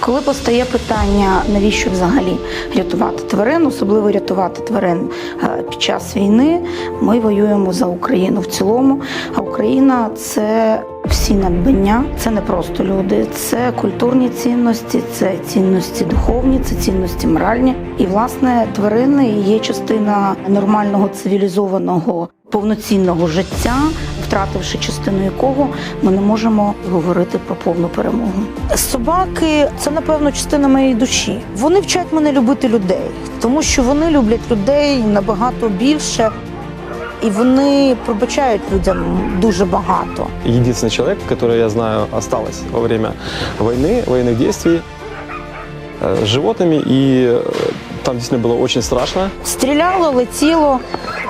Коли постає питання, навіщо взагалі рятувати тварин, особливо рятувати тварин е, під час війни, ми воюємо за Україну в цілому. А Україна це всі надбання, це не просто люди, це культурні цінності, це цінності духовні, це цінності моральні. І власне тварини є частина нормального цивілізованого повноцінного життя, втративши частину якого ми не можемо говорити про повну перемогу. Собаки це напевно частина моєї душі. Вони вчать мене любити людей, тому що вони люблять людей набагато більше, і вони пробачають людям дуже багато. единственный человек, который я знаю осталось во время войны, военных действий э, с животными, и э, там действительно было очень страшно. Стріляло, летіло.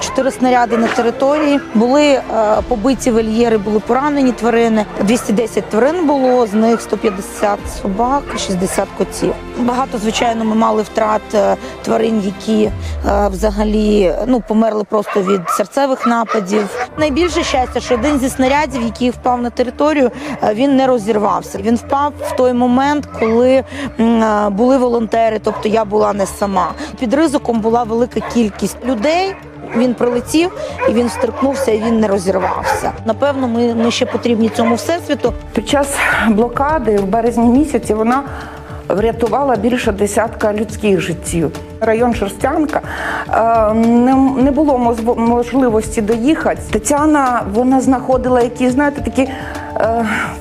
Чотири снаряди на території. Були е, побиті вольєри, були поранені тварини. 210 тварин було, з них 150 собак, 60 котів. Багато, звичайно, ми мали втрат е, тварин, які е, взагалі ну, померли просто від серцевих нападів. Найбільше щастя, що один зі снарядів, який впав на територію, він не розірвався. Він впав в той момент, коли були волонтери, тобто я була не сама. Під ризиком була велика кількість людей. Він прилетів і він стрикнувся, і він не розірвався. Напевно, ми, ми ще потрібні цьому всесвіту. Під час блокади в березні місяці вона врятувала більше десятка людських життів. Район Шерстянка е, не, було можливості доїхати. Тетяна вона знаходила якісь, знаєте, такі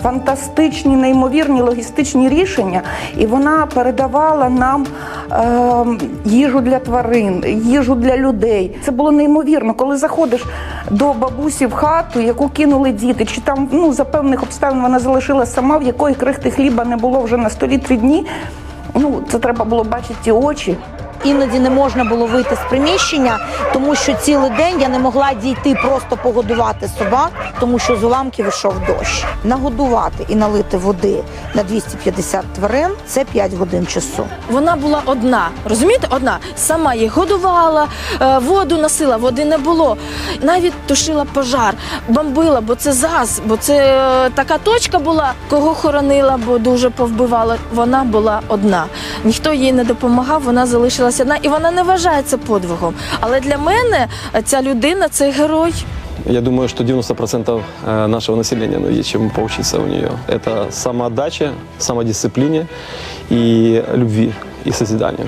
фантастичні, неймовірні логістичні рішення, і вона передавала нам е, їжу для тварин, їжу для людей. Це було неймовірно. Коли заходиш до бабусі в хату, яку кинули діти, чи там ну за певних обставин вона залишилася сама, в якої крихти хліба не було вже на столі три дні. Ну це треба було бачити ті очі. Іноді не можна було вийти з приміщення, тому що цілий день я не могла дійти просто погодувати собак, тому що з уламків йшов дощ. Нагодувати і налити води на 250 тварин це 5 годин часу. Вона була одна, розумієте, одна. Сама їх годувала, е, воду носила, води не було. Навіть тушила пожар, бомбила, бо це ЗАЗ, бо це е, така точка була, кого хоронила, бо дуже повбивала. Вона була одна. Ніхто їй не допомагав, вона залишилася одна, і вона не вважається подвигом. Але для мене е, ця людина це герой. Я думаю, что 90% э, нашего населения ну, есть чему поучиться у нее. Это самоотдача, самодисциплине и любви и созиданию.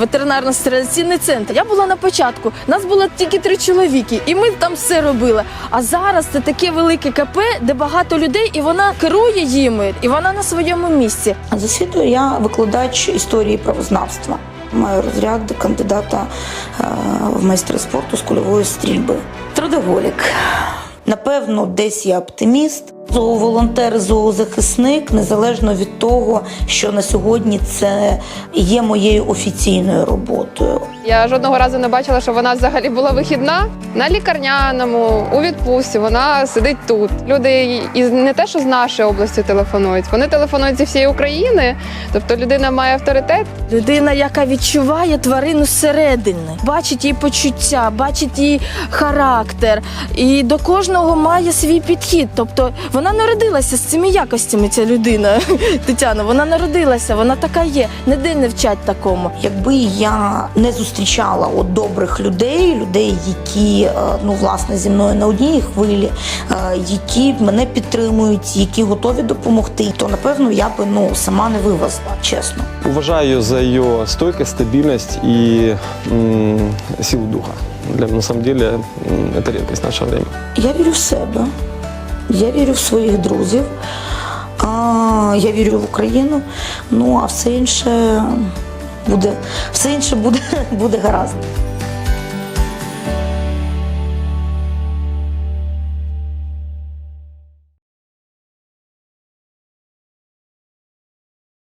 Ветеринарно-стерилізаційний центр. Я була на початку. Нас було тільки три чоловіки, і ми там все робили. А зараз це таке велике КП, де багато людей, і вона керує їми, і вона на своєму місці. За освітою я викладач історії правознавства. Маю розряд кандидата е, в майстри спорту з кульової стрільби. Трудоголік. Напевно, десь я оптиміст. Зооволонтер, зоозахисник, незалежно від того, що на сьогодні це є моєю офіційною роботою. Я жодного разу не бачила, що вона взагалі була вихідна на лікарняному, у відпустці. Вона сидить тут. Люди із не те, що з нашої області телефонують, вони телефонують зі всієї України. Тобто людина має авторитет. Людина, яка відчуває тварину зсередини, бачить її почуття, бачить її характер, і до кожного має свій підхід. Тобто вона народилася з цими якостями. Ця людина Тетяна, вона народилася, вона така є. Ніде не вчать такому. Якби я не зустрічала от добрих людей, людей, які е, ну власне зі мною на одній хвилі, е, які мене підтримують, які готові допомогти, то напевно я би ну сама не вивезла, чесно. Уважаю за ее стойкость, стабильность и м, силу духа. Для, на самом деле это редкость в наше время. Я вірю в себе, я вірю в своїх друзів, я вірю в Україну. Ну а все інше буде, все інше буде, буде гаразд.